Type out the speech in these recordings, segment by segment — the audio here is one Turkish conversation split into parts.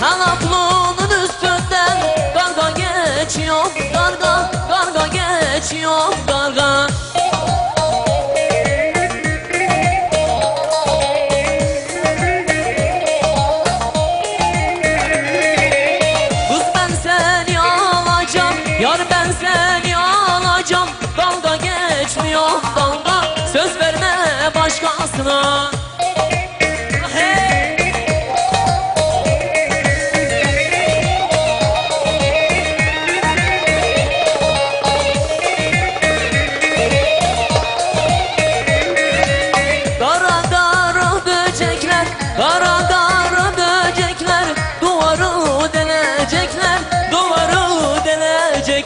Kanatlının üstünden Karga geçiyor Karga, karga geçiyor Karga Kız ben seni alacağım Yar ben seni alacağım. Dalga geçmiyor dalga Söz verme başkasına.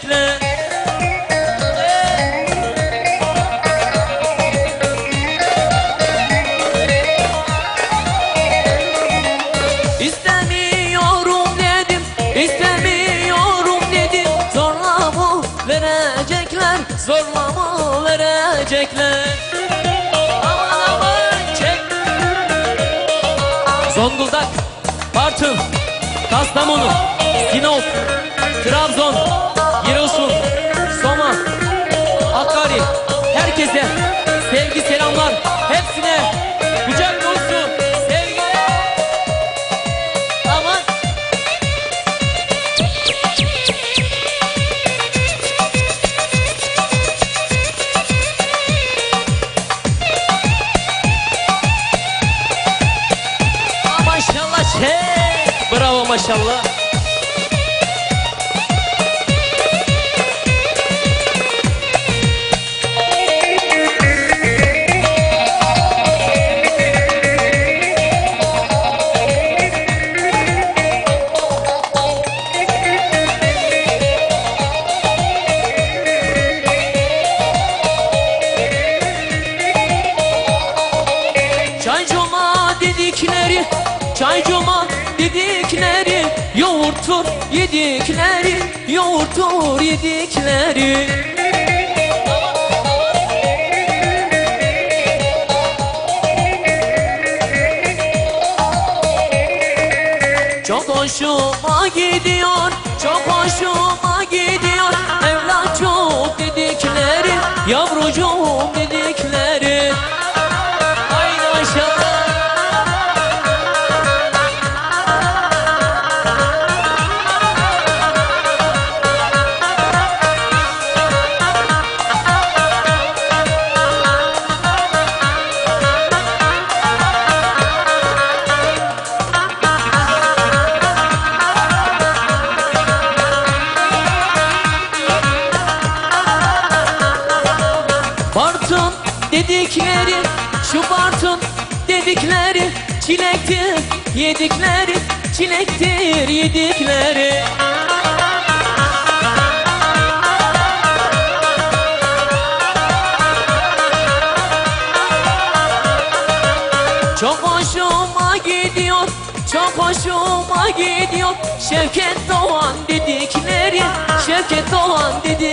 Delecekler İstemiyorum dedim, istemiyorum dedim. Zorla mı verecekler, zorla mı verecekler? Aman aman çek. Zonguldak, Bartın, Kastamonu, Sinop, Trabzon, Giresun, Soma, Hakkari Herkese sevgi selamlar. Hepsine kucak dolusu sevgi. Aman Maşallah çek Bravo maşallah çaycoma dedikleri Yoğurtur yedikleri, yoğurtur yedikleri. Çok hoşuma gidiyor, çok hoşuma gidiyor. Evlat çok dedikleri, yavrucuğum dedikleri dedikleri, şu dedikleri Çilektir yedikleri, çilektir yedikleri. Çok hoşuma gidiyor, çok hoşuma gidiyor. Şevket Doğan dedikleri, Şevket Doğan dedikleri